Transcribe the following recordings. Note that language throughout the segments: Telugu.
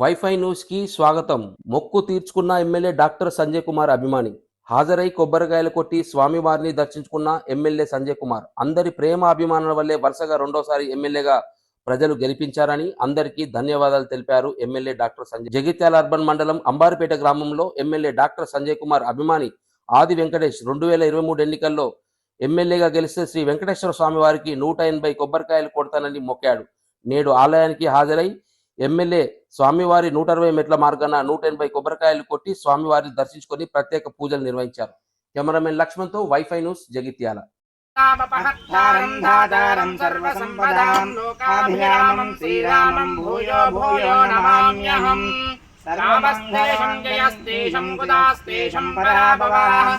వైఫై న్యూస్కి స్వాగతం. మొక్కు తీర్చుకున్న ఎమ్మెల్యే డాక్టర్ సంజయ్ కుమార్ అభిమాని. హాజరై కొబ్బరికాయలు కొట్టి స్వామివారిని దర్శించుకున్న ఎమ్మెల్యే సంజయ్ కుమార్. అందరి ప్రేమ అభిమానుల వల్లే వరుసగా రెండోసారి ఎమ్మెల్యేగా ప్రజలు గెలిపించారని అందరికీ ధన్యవాదాలు తెలిపారు MLA doctor Sanjay. Jagtial urban మండలం అంబారిపేట గ్రామంలో ఎమ్మెల్యే డాక్టర్ సంజయ్ కుమార్ అభిమాని ఆది వెంకటేష్ రెండు వేల ఇరవై మూడు ఎన్నికల్లో ఎమ్మెల్యేగా గెలిస్తే శ్రీ వెంకటేశ్వర స్వామి వారికి నూట ఎనభై కొబ్బరికాయలు కొడతానని మొక్కాడు. నేడు ఆలయానికి హాజరై ఎమ్మెల్యే స్వామివారి నూట అరవై మెట్ల మార్గాన నూట ఎనభై కొబ్బరికాయలు కొట్టి స్వామివారిని దర్శించుకొని ప్రత్యేక పూజలు నిర్వహించారు. కెమెరామెన్ లక్ష్మణ్తో వైఫై న్యూస్ జగిత్యాల. తామపహత్తారం ధాతారం సర్వసంపదాం లోకాభిరామం శ్రీరామం భూయో భూయో నమామ్యహం. రామస్తేషం జయస్తేషం కుదాస్తేషం పరాభవः.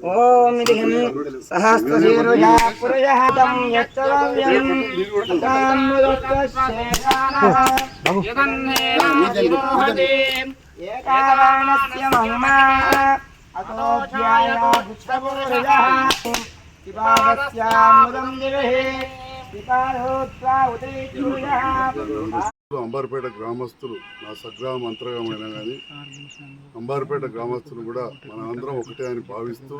नारे खेलान्दध्यात् ॐ इति सहस्रशीरुषा पुरुषः तं यत्तव्यम् यदन्नेनातिरोहते एकावाणस्य महिमा अतोऽध्यायादिष्टपुरुषः पिपादस्यामृतं दिवहे पिपादोत्वा उदयचूयः అంబార్పేట గ్రామస్తులు నా సగ్రామ అంతర్గమైన కానీ అంబార్పేట గ్రామస్తులు కూడా మనందరం ఒకటే అని భావిస్తూ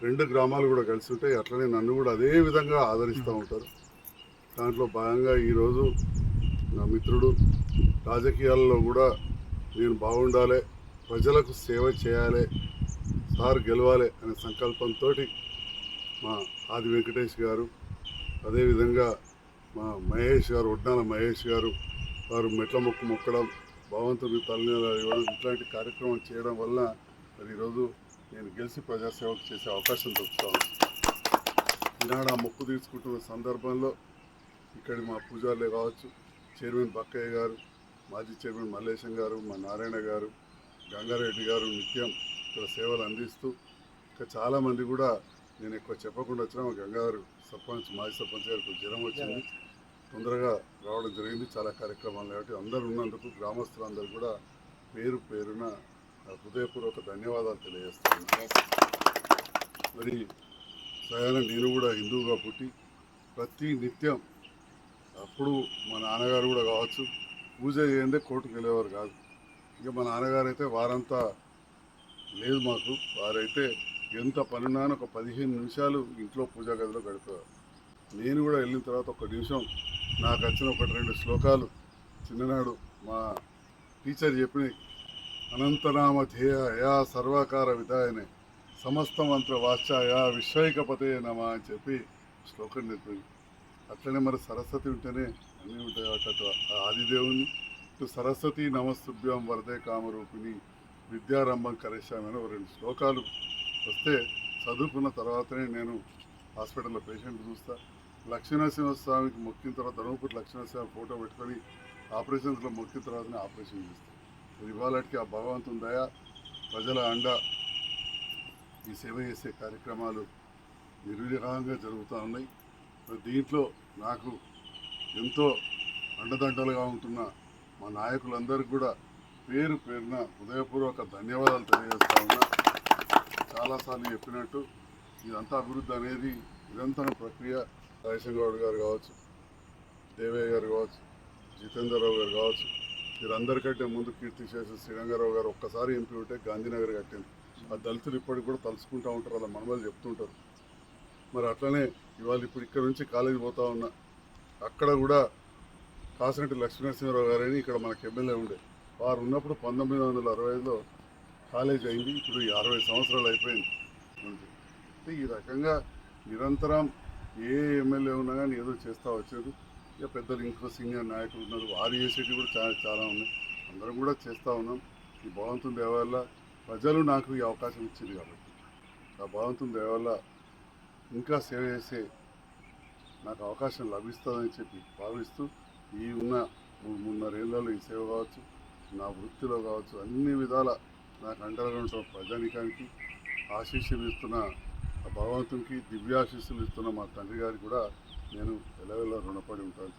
రెండు గ్రామాలు కూడా కలిసి ఉంటాయి అట్లనే నన్ను కూడా అదే విధంగా ఆదరిస్తూ ఉంటారు. దాంట్లో భాగంగా ఈరోజు నా మిత్రుడు రాజకీయాల్లో కూడా నేను బాగుండాలి ప్రజలకు సేవ చేయాలి సార్ గెలవాలి అనే సంకల్పంతో మా ఆది వెంకటేష్ గారు అదేవిధంగా మా మహేష్ గారు ఒడ్డాల మహేష్ గారు వారు మెట్ల మొక్కు మొక్కడం భగవంతుడికి తల్లి ఇట్లాంటి కార్యక్రమం చేయడం వల్ల మరి ఈరోజు నేను గెలిచి ప్రజాసేవకు చేసే అవకాశం దొరుకుతాను ఈనాడు ఆ మొక్కు తీసుకుంటున్న సందర్భంలో ఇక్కడి మా పూజారులే కావచ్చు చైర్మన్ బక్కయ్య గారు మాజీ చైర్మన్ మల్లేశం గారు మా నారాయణ గారు గంగారెడ్డి గారు నిత్యం ఇక్కడ సేవలు అందిస్తూ ఇంకా చాలామంది కూడా నేను ఎక్కువ చెప్పకుండా వచ్చిన మా గంగారు సర్పంచ్ మాజీ సర్పంచ్ గారికి జ్వరం వచ్చింది. తొందరగా రావడం జరిగింది. చాలా కార్యక్రమాలు కాబట్టి అందరూ ఉన్నందుకు గ్రామస్తులందరూ కూడా పేరు పేరున హృదయపూర్వక ధన్యవాదాలు తెలియజేస్తున్నాను. మరి స్వయాన నేను కూడా హిందువుగా పుట్టి ప్రతి నిత్యం అప్పుడు మా నాన్నగారు కూడా కావచ్చు పూజ చేయందే కోర్టుకు వెళ్ళేవారు కాదు. ఇక మా నాన్నగారు అయితే వారంతా లేదు మాకు. వారైతే ఎంత పనున్నా ఒక పదిహేను నిమిషాలు ఇంట్లో పూజా గదిలో గడిపేవారు. నేను కూడా వెళ్ళిన తర్వాత ఒక నిమిషం నాకు వచ్చిన ఒకటి రెండు శ్లోకాలు చిన్ననాడు మా టీచర్ చెప్పిన అనంతనామ ధ్యేయ యా సర్వాకార విధాయనే సమస్త మంత్ర వాచ్యాయ విశ్వైకపతే నమ అని చెప్పి శ్లోకం నేర్పింది అట్లనే మరి సరస్వతి ఉంటేనే అన్నీ ఉంటాయి అటు ఆ ఆదిదేవుని ఇటు సరస్వతి నమస్తుభ్యం వరదే కామరూపిణి విద్యారంభం కరేశామని ఒక రెండు శ్లోకాలు వస్తే చదువుకున్న తర్వాతనే నేను హాస్పిటల్లో పేషెంట్ చూస్తా. లక్ష్మీనరసింహస్వామికి మొక్కిన తర్వాత ధర్మపురి లక్ష్మీనరసింహ ఫోటో పెట్టుకొని ఆపరేషన్స్లో మొక్కిన తర్వాతనే ఆపరేషన్ చేస్తాను ఇవాళకి ఆ భగవంతుని దయ ప్రజల అండ ఈ సేవ చేసే కార్యక్రమాలు నిర్విఘ్నంగా జరుగుతూ ఉన్నాయి. దీంట్లో నాకు ఎంతో అండదండలుగా ఉంటున్న మా నాయకులందరికీ కూడా పేరు పేరున హృదయపూర్వక ధన్యవాదాలు తెలియజేస్తా ఉన్నా. చాలాసార్లు చెప్పినట్టు ఇదంతా అభివృద్ధి అనేది నిరంతర ప్రక్రియ. రాజశేఖర గౌడ్ గారు కావచ్చు దేవయ్య గారు కావచ్చు జితేందర్రావు గారు కావచ్చు వీరందరికంటే ముందు కీర్తి చేసిన శ్రీరంగారావు గారు ఒక్కసారి ఎంపీ ఉంటే గాంధీనగర్ కట్టింది. ఆ దళితులు ఇప్పటికి కూడా తలుచుకుంటూ ఉంటారు అలా మనవాళ్ళు చెప్తుంటారు. మరి అట్లనే ఇవాళ ఇప్పుడు ఇక్కడ నుంచి కాలేజీ పోతా ఉన్నా అక్కడ కూడా కాసినట్టు లక్ష్మీనరసింహరావు గారని ఇక్కడ మనకు ఎమ్మెల్యే ఉండే. వారు ఉన్నప్పుడు పంతొమ్మిది వందల అరవై ఐదులో కాలేజ్ అయింది ఇప్పుడు అరవై సంవత్సరాలు అయిపోయింది. ఈ రకంగా నిరంతరం ఏ ఎమ్మెల్యే ఉన్నా కానీ ఏదో చేస్తూ వచ్చారు. ఇక పెద్దలు ఇంకో సీనియర్ నాయకులు ఉన్నారు. వారు చేసేటివి కూడా చాలా చాలా ఉన్నాయి. అందరం కూడా చేస్తూ ఉన్నాం. ఈ భగవంతుని దయ ప్రజలు నాకు ఈ అవకాశం ఇచ్చింది కాబట్టి. ఆ భగవంతుని దయ ఇంకా సేవ చేసే నాకు అవకాశం లభిస్తుందని చెప్పి భావిస్తూ ఈ ఉన్న మూడు మూడున్నరేళ్ళలో ఈ సేవ కావచ్చు నా వృత్తిలో కావచ్చు అన్ని విధాల నాకు అండగా ఉంటున్న ప్రజానికానికి ఆశీస్సులు ఇస్తున్న భగవంతునికి దివ్యాశీస్సులు ఇస్తున్న మా తండ్రి గారికి కూడా నేను ఎలవెల్ల రుణపడి ఉంటాను